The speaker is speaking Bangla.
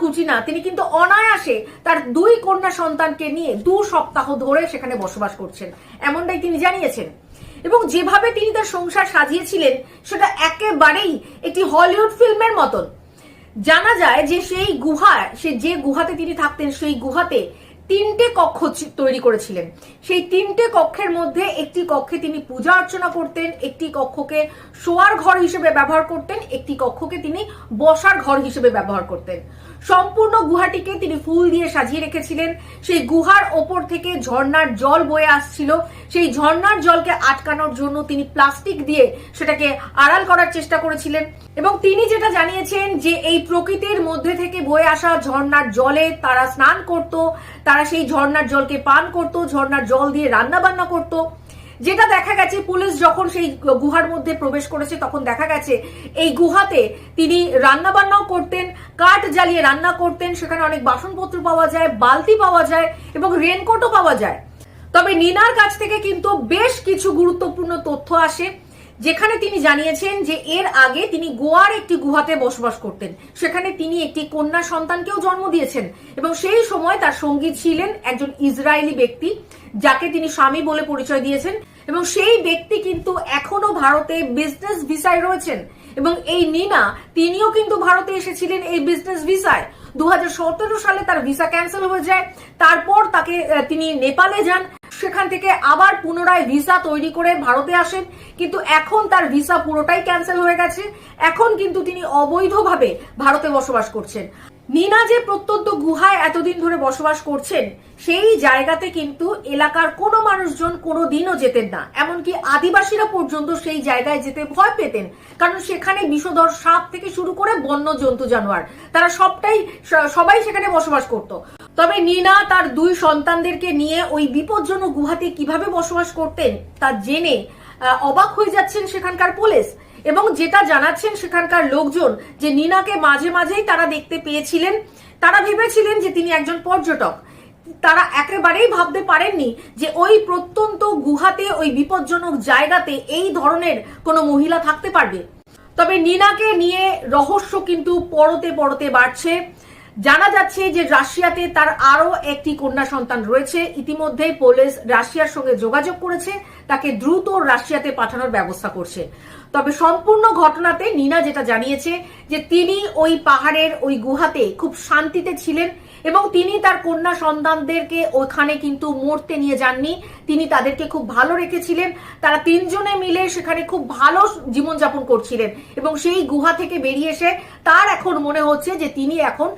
কুচিনা তিনি কিন্তু অনায়াসে তার দুই কন্যা সন্তানকে নিয়ে দু সপ্তাহ ধরে সেখানে বসবাস করছেন, এমনটাই তিনি জানিয়েছেন। এবং যেভাবে তিনি তার সংসার সাজিয়েছিলেন, সেটা একেবারেই একটি হলিউড ফিল্মের মতন। জানা যায় যে সেই গুহা সে যে গুহাতে তিনি থাকতেন, সেই গুহাতে তিনটে কক্ষ তৈরি করেছিলেন। সেই তিনটে কক্ষের মধ্যে একটি কক্ষে তিনি পূজা অর্চনা করতেন, একটি কক্ষকে শোয়ার ঘর হিসেবে ব্যবহার করতেন, একটি কক্ষকে তিনি বসার ঘর হিসেবে ব্যবহার করতেন। সম্পূর্ণ গুহাটিকে তিনি ফুল দিয়ে সাজিয়ে রেখেছিলেন। সেই গুহার ওপর থেকে ঝর্ণার জল বয়ে আসছিল। সেই ঝর্ণার জলকে আটকানোর জন্য তিনি প্লাস্টিক দিয়ে সেটাকে আড়াল করার চেষ্টা করেছিলেন এবং তিনি যেটা জানিয়েছেন যে এই প্রকৃতির মধ্যে থেকে বয়ে আসা ঝর্ণার জলে তারা স্নান করত তারা সেই ঝর্ণার জলকে পান করত, ঝর্ণার জল দিয়ে রান্না বান্না করত। যেটা দেখা গেছে, পুলিশ যখন সেই গুহার মধ্যে প্রবেশ করেছে, তখন দেখা গেছে এই গুহাতে তিনি রান্না বান্নাও করতেন, কাঠ জ্বালিয়ে রান্না করতেন। সেখানে অনেক বাসনপত্র পাওয়া যায়, বালতি পাওয়া যায় এবং রেনকোটও পাওয়া যায়। তবে নিনার কাছ থেকে কিন্তু বেশ কিছু গুরুত্বপূর্ণ তথ্য আসে। যেখানে তিনি জানিয়েছেন যে এর আগে তিনি গোয়ার একটি গুহাতে বসবাস করতেন। সেখানে তিনি একটি কন্যা সন্তানকেও জন্ম দিয়েছেন এবং সেই সময় তার সঙ্গী ছিলেন একজন ইসরায়েলি ব্যক্তি, যাকে তিনি স্বামী বলে পরিচয় দিয়েছেন এবং সেই ব্যক্তি কিন্তু এখনও ভারতে বিজনেস ভিসায় রয়েছেন এবং এই নিনা তিনিও কিন্তু ভারতে এসেছিলেন এই বিজনেস ভিসায় দু হাজার সতেরো সালে তার ভিসা ক্যান্সেল হয়ে যায়, তারপর তাকে তিনি নেপালে যান। সেখান থেকে আবার পুনরায় ভিসা তৈরি করে ভারতে আসেন। কিন্তু এখন তার ভিসা পুরোটাই ক্যান্সেল হয়ে গেছে। এখন কিন্তু তিনি অবৈধভাবে ভারতে বসবাস করছেন। নিনা যে প্রত্যন্ত গুহায় এতদিন ধরে বসবাস করছেন, সেই জায়গাতে কিন্তু এলাকার কোনো মানুষজন কোনো দিনও যেতেন না। এমনকি আদিবাসীরা পর্যন্ত সেই জায়গায় যেতে ভয় পেতেন। কারণ সেখানে বিষধর সাপ থেকে শুরু করে বন্য জন্তু জানোয়ার, তারা সবটাই, সবাই সেখানে বসবাস করত। তবে নিনা তার দুই সন্তানদেরকে নিয়ে ওই বিপজ্জনক গুহাতে কীভাবে বসবাস করতেন তা জেনে অবাক হয়ে যাচ্ছেন সেখানকার পুলিশ। এবং যেটা জানাচ্ছেন সেখানকার লোকজন, যে নিনাকে মাঝে মাঝেই তারা দেখতে পেয়েছিলেন। তারা ভেবেছিলেন যে তিনি একজন পর্যটক। তারা একেবারেই ভাবতে পারেননি যে ওই প্রত্যন্ত গুহাতে, ওই বিপজ্জনক জায়গাতে এই ধরনের কোনো মহিলা থাকতে পারবে। তবে নিনাকে নিয়ে রহস্য কিন্তু পরতে পরতে বাড়ছে। জানা যাচ্ছে যে রাশিয়াতে তার আরও একটি কন্যা সন্তান রয়েছে। ইতিমধ্যেই পুলিশ রাশিয়ার সঙ্গে যোগাযোগ করেছে, তাকে দ্রুত রাশিয়াতে পাঠানোর ব্যবস্থা করছে। তবে সম্পূর্ণ ঘটনাতে নিনা যেটা জানিয়েছে যে তিনি ওই পাহাড়ের ওই গুহাতে খুব শান্তিতে ছিলেন এবং তিনি তার কন্যা সন্তানদেরকে ওখানে কিন্তু মরতে নিয়ে যাননি। তিনি তাদেরকে খুব ভালো রেখেছিলেন। তারা তিনজনে মিলে সেখানে খুব ভালো জীবনযাপন করছিলেন এবং সেই গুহা থেকে বেরিয়ে এসে তার এখন মনে হচ্ছে যে তিনি এখন